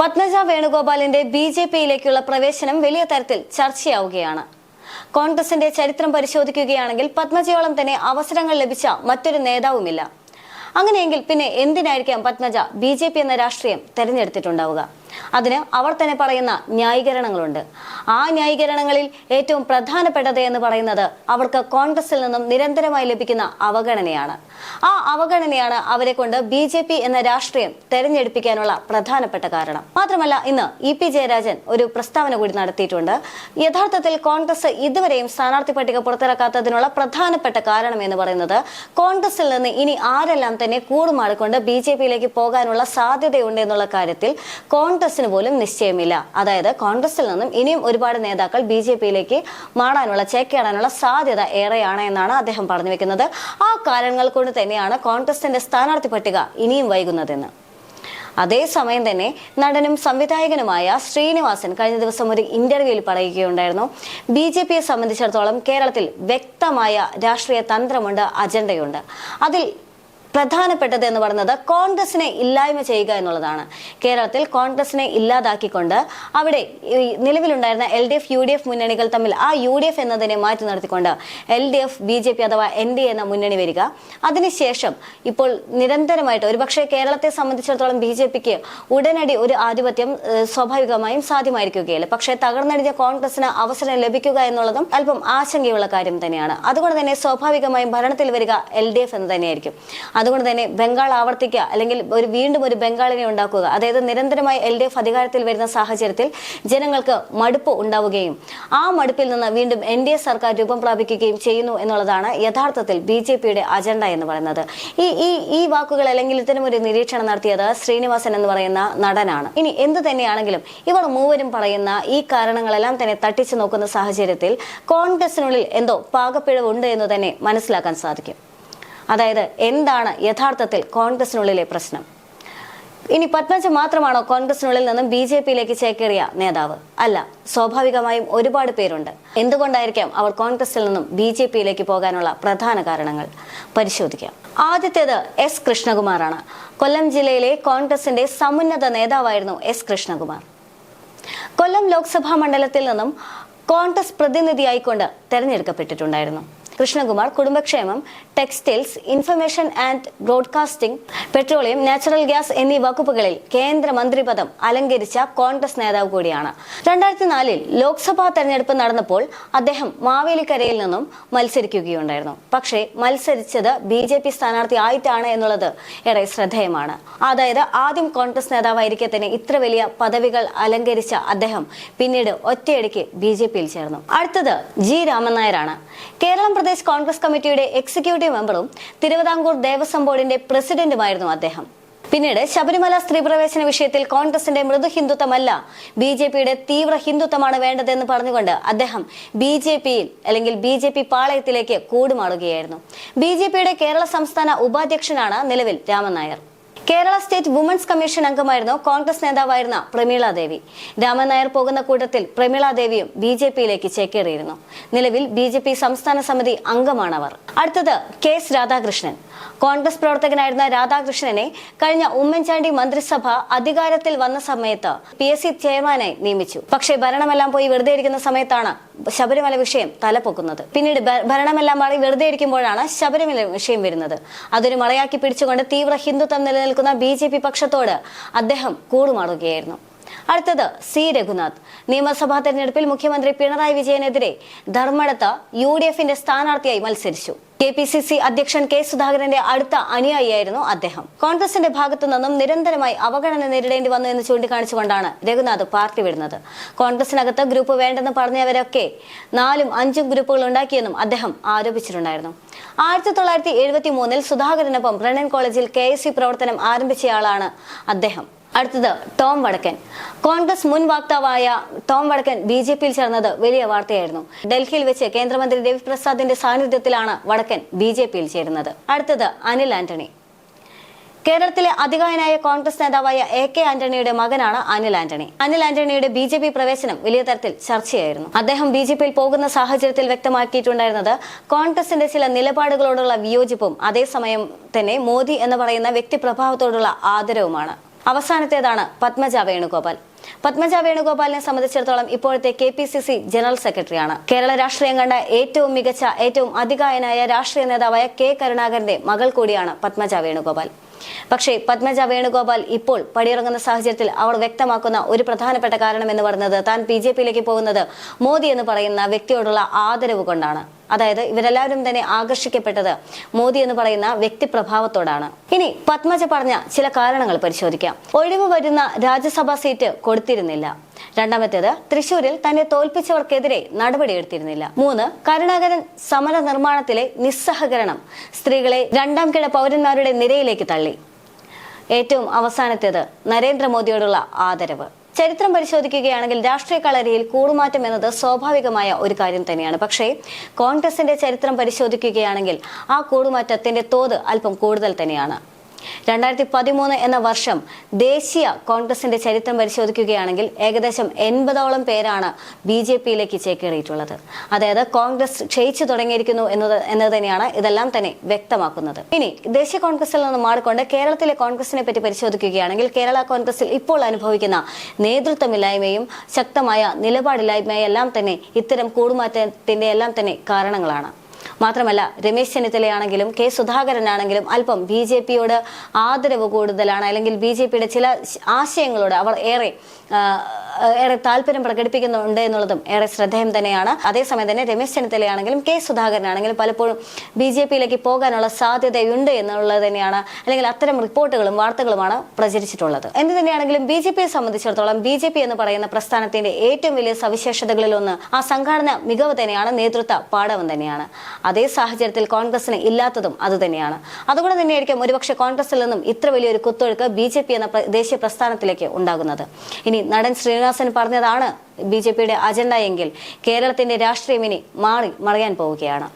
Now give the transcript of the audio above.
പത്മജ വേണുഗോപാലിന്റെ B J പിയിലേക്കുള്ള പ്രവേശനം വലിയ തരത്തിൽ ചർച്ചയാവുകയാണ്. കോൺഗ്രസിന്റെ ചരിത്രം പരിശോധിക്കുകയാണെങ്കിൽ പത്മജയോളം തന്നെ അവസരങ്ങൾ ലഭിച്ച മറ്റൊരു നേതാവുമില്ല. അങ്ങനെയെങ്കിൽ പിന്നെ എന്തിനായിരിക്കാം പത്മജ ബി എന്ന രാഷ്ട്രീയം തെരഞ്ഞെടുത്തിട്ടുണ്ടാവുക? അതിന് അവർ തന്നെ പറയുന്ന ന്യായീകരണങ്ങളുണ്ട്. ആ ന്യായീകരണങ്ങളിൽ ഏറ്റവും പ്രധാനപ്പെട്ടത് എന്ന് പറയുന്നത് അവർക്ക് കോൺഗ്രസിൽ നിന്നും നിരന്തരമായി ലഭിക്കുന്ന അവഗണനയാണ്. ആ അവഗണനയാണ് അവരെ കൊണ്ട് ബി ജെ പി എന്ന രാഷ്ട്രീയം തെരഞ്ഞെടുപ്പിക്കാനുള്ള പ്രധാനപ്പെട്ട കാരണം. മാത്രമല്ല ഇന്ന് ഇ പി ജയരാജൻ ഒരു പ്രസ്താവന കൂടി നടത്തിയിട്ടുണ്ട്. യഥാർത്ഥത്തിൽ കോൺഗ്രസ് ഇതുവരെയും സ്ഥാനാർത്ഥി പട്ടിക പുറത്തിറക്കാത്തതിനുള്ള പ്രധാനപ്പെട്ട കാരണം എന്ന് പറയുന്നത് കോൺഗ്രസിൽ നിന്ന് ഇനി ആരെല്ലാം തന്നെ കൂടുമാറിക്കൊണ്ട് ബി ജെ പിയിലേക്ക് പോകാനുള്ള സാധ്യതയുണ്ട് എന്നുള്ള കാര്യത്തിൽ കോൺഗ്രസിന് പോലും നിശ്ചയമില്ല. അതായത് കോൺഗ്രസിൽ നിന്നും ഇനിയും ഒരുപാട് നേതാക്കൾ ബി ജെ പിയിലേക്ക് മാറാനുള്ള ചേക്കേടാനുള്ള സാധ്യത ഏറെയാണ് എന്നാണ് അദ്ദേഹം പറഞ്ഞു വെക്കുന്നത് ആ കാരണങ്ങൾ കൊണ്ട് തന്നെയാണ് കോൺഗ്രസിന്റെ സ്ഥാനാർത്ഥി പട്ടിക ഇനിയും വൈകുന്നതെന്ന്. അതേസമയം തന്നെ നടനും സംവിധായകനുമായ ശ്രീനിവാസൻ കഴിഞ്ഞ ദിവസം ഒരു ഇന്റർവ്യൂവിൽ പറയുകയുണ്ടായിരുന്നു ബി ജെ പിയെ സംബന്ധിച്ചിടത്തോളം കേരളത്തിൽ വ്യക്തമായ രാഷ്ട്രീയ തന്ത്രമുണ്ട് അജണ്ടയുണ്ട്. അതിൽ പ്രധാനപ്പെട്ടത് എന്ന് പറയുന്നത് കോൺഗ്രസിനെ ഇല്ലായ്മ ചെയ്യുക എന്നുള്ളതാണ്. കേരളത്തിൽ കോൺഗ്രസിനെ ഇല്ലാതാക്കിക്കൊണ്ട് അവിടെ നിലവിലുണ്ടായിരുന്ന L D F U D F മുന്നണികൾ തമ്മിൽ ആ യു ഡി എഫ് എന്നതിനെ മാറ്റി നിർത്തിക്കൊണ്ട് L D F B J P അഥവാ എൻ ഡി എന്ന മുന്നണി വരിക. അതിനുശേഷം ഇപ്പോൾ നിരന്തരമായിട്ട് ഒരുപക്ഷെ കേരളത്തെ സംബന്ധിച്ചിടത്തോളം ബി ജെ പിക്ക് ഉടനടി ഒരു ആധിപത്യം സ്വാഭാവികമായും സാധ്യമായിരിക്കുകയില്ല. പക്ഷേ തകർന്നടിഞ്ഞ കോൺഗ്രസിന് അവസരം ലഭിക്കുക എന്നുള്ളതും അല്പം ആശങ്കയുള്ള കാര്യം തന്നെയാണ്. അതുകൊണ്ട് തന്നെ സ്വാഭാവികമായും ഭരണത്തിൽ വരിക എൽ ഡി എഫ് എന്ന് തന്നെയായിരിക്കും. അതുകൊണ്ട് തന്നെ ബംഗാൾ ആവർത്തിക്കുക അല്ലെങ്കിൽ ഒരു വീണ്ടും ഒരു ബംഗാളിനെ ഉണ്ടാക്കുക. അതായത് നിരന്തരമായി എൽ ഡി എഫ് അധികാരത്തിൽ വരുന്ന സാഹചര്യത്തിൽ ജനങ്ങൾക്ക് മടുപ്പ് ഉണ്ടാവുകയും ആ മടുപ്പിൽ നിന്ന് വീണ്ടും എൻ ഡി എ സർക്കാർ രൂപം പ്രാപിക്കുകയും ചെയ്യുന്നു എന്നുള്ളതാണ് യഥാർത്ഥത്തിൽ ബി ജെ പിയുടെ അജണ്ട എന്ന് പറയുന്നത്. ഈ ഈ ഈ വാക്കുകൾ അല്ലെങ്കിൽ ഇത്തരം ഒരു നിരീക്ഷണം നടത്തിയത് ശ്രീനിവാസൻ എന്ന് പറയുന്ന നടനാണ്. ഇനി എന്ത് തന്നെയാണെങ്കിലും ഇവർ മൂവരും പറയുന്ന ഈ കാരണങ്ങളെല്ലാം തന്നെ തട്ടിച്ചു നോക്കുന്ന സാഹചര്യത്തിൽ കോൺഗ്രസിനുള്ളിൽ എന്തോ പാകപ്പിഴവുണ്ട് എന്ന് തന്നെ മനസ്സിലാക്കാൻ സാധിക്കും. അതായത് എന്താണ് യഥാർത്ഥത്തിൽ കോൺഗ്രസിനുള്ളിലെ പ്രശ്നം? ഇനി പത്മജ മാത്രമാണോ കോൺഗ്രസിനുള്ളിൽ നിന്നും ബി ജെ പിയിലേക്ക് ചേക്കേറിയ നേതാവ്? അല്ല സ്വാഭാവികമായും ഒരുപാട് പേരുണ്ട്. എന്തുകൊണ്ടായിരിക്കാം അവർ കോൺഗ്രസിൽ നിന്നും ബി ജെ പിയിലേക്ക് പോകാനുള്ള പ്രധാന കാരണങ്ങൾ? പരിശോധിക്കാം. ആദ്യത്തേത് എസ് കൃഷ്ണകുമാറാണ്. കൊല്ലം ജില്ലയിലെ കോൺഗ്രസിന്റെ സമുന്നത നേതാവായിരുന്നു എസ് കൃഷ്ണകുമാർ. കൊല്ലം ലോക്സഭാ മണ്ഡലത്തിൽ നിന്നും കോൺഗ്രസ് പ്രതിനിധിയായിക്കൊണ്ട് തെരഞ്ഞെടുക്കപ്പെട്ടിട്ടുണ്ടായിരുന്നു. Krishnakumar കുടുംബക്ഷേമം textiles information and broadcasting petroleum natural gas എന്നീ വകുപ്പുകളിൽ കേന്ദ്ര മന്ത്രിപദം അലങ്കരിച്ച കോൺഗ്രസ് നേതാവ് കൂടിയാണ്. രണ്ടായിരത്തി നാലിൽ ലോക്സഭാ തെരഞ്ഞെടുപ്പ് നടന്നപ്പോൾ അദ്ദേഹം മാവേലിക്കരയിൽ നിന്നും മത്സരിക്കുകയുണ്ടായിരുന്നു. പക്ഷേ മത്സരിച്ചത് ബി ജെ പി സ്ഥാനാർത്ഥി ആയിട്ടാണ് എന്നുള്ളത് ഏറെ ശ്രദ്ധേയമാണ്. അതായത് ആദ്യം കോൺഗ്രസ് നേതാവായിരിക്കെ തന്നെ ഇത്ര വലിയ പദവികൾ അലങ്കരിച്ച അദ്ദേഹം പിന്നീട് ഒറ്റയടിക്ക് ബി ജെ പിയിൽ ചേർന്നു. അടുത്തത് ജി രാമൻ നായരാണ്. കേരളം പ്രദേശ് കോൺഗ്രസ് കമ്മിറ്റിയുടെ എക്സിക്യൂട്ടീവ് മെമ്പറും തിരുവിതാംകൂർ ദേവസ്വം ബോർഡിന്റെ പ്രസിഡന്റുമായിരുന്നു അദ്ദേഹം. പിന്നീട് ശബരിമല സ്ത്രീ പ്രവേശന വിഷയത്തിൽ കോൺഗ്രസിന്റെ മൃദു ഹിന്ദുത്വമല്ല ബി ജെ പിയുടെ തീവ്ര ഹിന്ദുത്വമാണ് വേണ്ടതെന്ന് പറഞ്ഞുകൊണ്ട് അദ്ദേഹം ബി ജെ പിയിൽ അല്ലെങ്കിൽ ബി ജെ പി പാളയത്തിലേക്ക് കൂടുമാറുകയായിരുന്നു. ബി ജെ പിയുടെ കേരള സംസ്ഥാന ഉപാധ്യക്ഷനാണ് നിലവിൽ Raman Nair. Kerala state women's commission അംഗമായിരുന്നു കോൺഗ്രസ് നേതാവായിരുന്ന പ്രമീള ദേവി. രാമൻ നായർ പോകുന്ന കൂട്ടത്തിൽ പ്രമീള ദേവിയും ബി ജെ പിയിലേക്ക് ചേക്കേറിയിരുന്നു. നിലവിൽ ബി ജെ പി സംസ്ഥാന സമിതി അംഗമാണ് അവർ അടുത്തത് കെ എസ് രാധാകൃഷ്ണൻ. കോൺഗ്രസ് പ്രവർത്തകനായിരുന്ന രാധാകൃഷ്ണനെ കഴിഞ്ഞ ഉമ്മൻചാണ്ടി മന്ത്രിസഭ അധികാരത്തിൽ വന്ന സമയത്ത് പി എസ് സി ചെയർമാനായി നിയമിച്ചു. പക്ഷേ ഭരണമെല്ലാം പോയി വെറുതെ ഇരിക്കുന്ന സമയത്താണ് ശബരിമല വിഷയം തലപ്പൊക്കുന്നത് പിന്നീട് ഭരണമെല്ലാം മാറി വെറുതെ ഇരിക്കുമ്പോഴാണ് ശബരിമല വിഷയം വരുന്നത്. അതൊരു മറയാക്കി പിടിച്ചുകൊണ്ട് തീവ്ര ഹിന്ദുത്വം നിലനിൽക്കുന്ന ബി പക്ഷത്തോട് അദ്ദേഹം കൂടുമാറുകയായിരുന്നു അടുത്തത് സി രഘുനാഥ്. നിയമസഭാ തെരഞ്ഞെടുപ്പിൽ മുഖ്യമന്ത്രി പിണറായി വിജയനെതിരെ ധർമ്മടത്ത് യു ഡി എഫിന്റെ സ്ഥാനാർത്ഥിയായി മത്സരിച്ചു. കെ പി സി സി അധ്യക്ഷൻ കെ സുധാകരന്റെ അടുത്ത അനുയായിയായിരുന്നു അദ്ദേഹം. കോൺഗ്രസിന്റെ ഭാഗത്തു നിന്നും നിരന്തരമായി അവഗണന നേരിടേണ്ടി വന്നു എന്ന് ചൂണ്ടിക്കാണിച്ചുകൊണ്ടാണ് രഘുനാഥ് പാർട്ടി വിടുന്നത്. കോൺഗ്രസിനകത്ത് ഗ്രൂപ്പ് വേണ്ടെന്ന് പറഞ്ഞവരൊക്കെ നാലും അഞ്ചും ഗ്രൂപ്പുകൾ ഉണ്ടാക്കിയെന്നും അദ്ദേഹം ആരോപിച്ചിട്ടുണ്ടായിരുന്നു. ആയിരത്തി തൊള്ളായിരത്തി എഴുപത്തി മൂന്നിൽ സുധാകരനൊപ്പം ബ്രണ്ണൻ കോളേജിൽ കെ എസ് സി പ്രവർത്തനം ആരംഭിച്ചയാളാണ് അദ്ദേഹം. അടുത്തത് ടോം വടക്കൻ. കോൺഗ്രസ് മുൻ വക്താവായ ടോം വടക്കൻ ബി ജെ പിയിൽ ചേർന്നത് വലിയ വാർത്തയായിരുന്നു. ഡൽഹിയിൽ വെച്ച് കേന്ദ്രമന്ത്രി രവി പ്രസാദിന്റെ സാന്നിധ്യത്തിലാണ് വടക്കൻ ബി ജെ പിയിൽ ചേരുന്നത്. അടുത്തത് അനിൽ ആന്റണി. കേരളത്തിലെ അധികായനായ കോൺഗ്രസ് നേതാവായ എ കെ ആന്റണിയുടെ മകനാണ് അനിൽ ആന്റണി. അനിൽ ആന്റണിയുടെ ബി ജെ പി പ്രവേശനം വലിയ തരത്തിൽ ചർച്ചയായിരുന്നു. അദ്ദേഹം ബി ജെ പിയിൽ പോകുന്ന സാഹചര്യത്തിൽ വ്യക്തമാക്കിയിട്ടുണ്ടായിരുന്നത് കോൺഗ്രസിന്റെ ചില നിലപാടുകളോടുള്ള വിയോജിപ്പും അതേസമയം തന്നെ മോദി എന്ന് പറയുന്ന വ്യക്തിപ്രഭാവത്തോടുള്ള ആദരവുമാണ്. അവസാനത്തേതാണ് പത്മജ വേണുഗോപാൽ. പത്മജ വേണുഗോപാലിനെ സംബന്ധിച്ചിടത്തോളം ഇപ്പോഴത്തെ K P C C general സെക്രട്ടറിയാണ്. കേരള രാഷ്ട്രീയം കണ്ട ഏറ്റവും മികച്ച ഏറ്റവും അധികായനായ രാഷ്ട്രീയ നേതാവായ കെ കരുണാകരന്റെ മകൾ കൂടിയാണ് പത്മജ വേണുഗോപാൽ. പക്ഷേ പത്മജ വേണുഗോപാൽ ഇപ്പോൾ പടിയിറങ്ങുന്ന സാഹചര്യത്തിൽ അവർ വ്യക്തമാക്കുന്ന ഒരു പ്രധാനപ്പെട്ട കാരണം എന്ന് പറയുന്നത് താൻ ബി ജെ പിയിലേക്ക് പോകുന്നത് മോദി എന്ന് പറയുന്ന വ്യക്തിയോടുള്ള ആദരവ് കൊണ്ടാണ്. അതായത് ഇവരെല്ലാവരും തന്നെ ആകർഷിക്കപ്പെട്ടത് മോദി എന്ന് പറയുന്ന വ്യക്തിപ്രഭാവത്തോടാണ്. ഇനി പത്മജ പറഞ്ഞ ചില കാരണങ്ങൾ പരിശോധിക്കാം. ഒഴിവ് വരുന്ന രാജ്യസഭാ സീറ്റ് കൊടുത്തിരുന്നില്ല. രണ്ടാമത്തേത് തൃശൂരിൽ തന്നെ തോൽപ്പിച്ചവർക്കെതിരെ നടപടിയെടുത്തിരുന്നില്ല. മൂന്ന് കരുണാകരൻ സമര നിർമ്മാണത്തിലെ നിസ്സഹകരണം സ്ത്രീകളെ രണ്ടാം കിട പൗരന്മാരുടെ നിരയിലേക്ക് തള്ളി. ഏറ്റവും അവസാനത്തേത് നരേന്ദ്രമോദിയോടുള്ള ആദരവ്. ചരിത്രം പരിശോധിക്കുകയാണെങ്കിൽ രാഷ്ട്രീയ കളരിയിൽ കൂടുമാറ്റം എന്നത് സ്വാഭാവികമായ ഒരു കാര്യം തന്നെയാണ്. പക്ഷേ കോൺഗ്രസിന്റെ ചരിത്രം പരിശോധിക്കുകയാണെങ്കിൽ ആ കൂടുമാറ്റത്തിന്റെ തോത് അല്പം കൂടുതൽ തന്നെയാണ്. രണ്ടായിരത്തി പതിമൂന്ന് എന്ന വർഷം ദേശീയ കോൺഗ്രസിന്റെ ചരിത്രം പരിശോധിക്കുകയാണെങ്കിൽ ഏകദേശം എൺപതോളം പേരാണ് ബി ജെ പിയിലേക്ക് ചേക്കേറിയിട്ടുള്ളത്. അതായത് കോൺഗ്രസ് ക്ഷയിച്ചു തുടങ്ങിയിരിക്കുന്നു എന്നത് എന്നത് തന്നെയാണ് ഇതെല്ലാം തന്നെ വ്യക്തമാക്കുന്നത്. ഇനി ദേശീയ കോൺഗ്രസിൽ നിന്ന് മാറിക്കൊണ്ട് കേരളത്തിലെ കോൺഗ്രസിനെ പറ്റി പരിശോധിക്കുകയാണെങ്കിൽ കേരള കോൺഗ്രസിൽ ഇപ്പോൾ അനുഭവിക്കുന്ന നേതൃത്വമില്ലായ്മയും ശക്തമായ നിലപാടില്ലായ്മയെല്ലാം തന്നെ ഇത്തരം കൂടുമാറ്റത്തിന്റെ എല്ലാം തന്നെ കാരണങ്ങളാണ്. മാത്രമല്ല രമേശ് ചെന്നിത്തലയാണെങ്കിലും കെ സുധാകരനാണെങ്കിലും അല്പം ബി ജെ പിയോട് ആദരവ് കൂടുതലാണ്. അല്ലെങ്കിൽ ബി ജെ പിയുടെ ചില ആശയങ്ങളോട് അവർ ഏറെ ഏറെ താല്പര്യം പ്രകടിപ്പിക്കുന്നുണ്ട് എന്നുള്ളതും ഏറെ ശ്രദ്ധേയം തന്നെയാണ്. അതേസമയം തന്നെ രമേശ് ചെന്നിത്തലയാണെങ്കിലും കെ സുധാകരനാണെങ്കിലും പലപ്പോഴും ബി ജെ പിയിലേക്ക് പോകാനുള്ള സാധ്യതയുണ്ട് എന്നുള്ളത് തന്നെയാണ് അല്ലെങ്കിൽ അത്തരം റിപ്പോർട്ടുകളും വാർത്തകളുമാണ് പ്രചരിച്ചിട്ടുള്ളത്. എന്ത് തന്നെയാണെങ്കിലും ബി ജെ പിയെ സംബന്ധിച്ചിടത്തോളം ബി ജെ പി എന്ന് പറയുന്ന പ്രസ്ഥാനത്തിന്റെ ഏറ്റവും വലിയ സവിശേഷതകളിൽ ഒന്ന് ആ സംഘടന മികവ് തന്നെയാണ് നേതൃത്വ പാഠവും തന്നെയാണ്. അതേ സാഹചര്യത്തിൽ കോൺഗ്രസിന് ഇല്ലാത്തതും അതുതന്നെയാണ് അതുകൊണ്ട് തന്നെയായിരിക്കും ഒരുപക്ഷെ കോൺഗ്രസിൽ നിന്നും ഇത്ര വലിയൊരു കുത്തൊഴുക്ക് ബി ജെ പി എന്ന ദേശീയ പ്രസ്ഥാനത്തിലേക്ക് ഉണ്ടാകുന്നത്. ഇനി നടൻ ശ്രീനിവാസൻ പറഞ്ഞതാണ് ബി ജെ പിയുടെ അജണ്ട എങ്കിൽ കേരളത്തിന്റെ രാഷ്ട്രീയം ഇനി മാറി മറയാൻ പോവുകയാണ്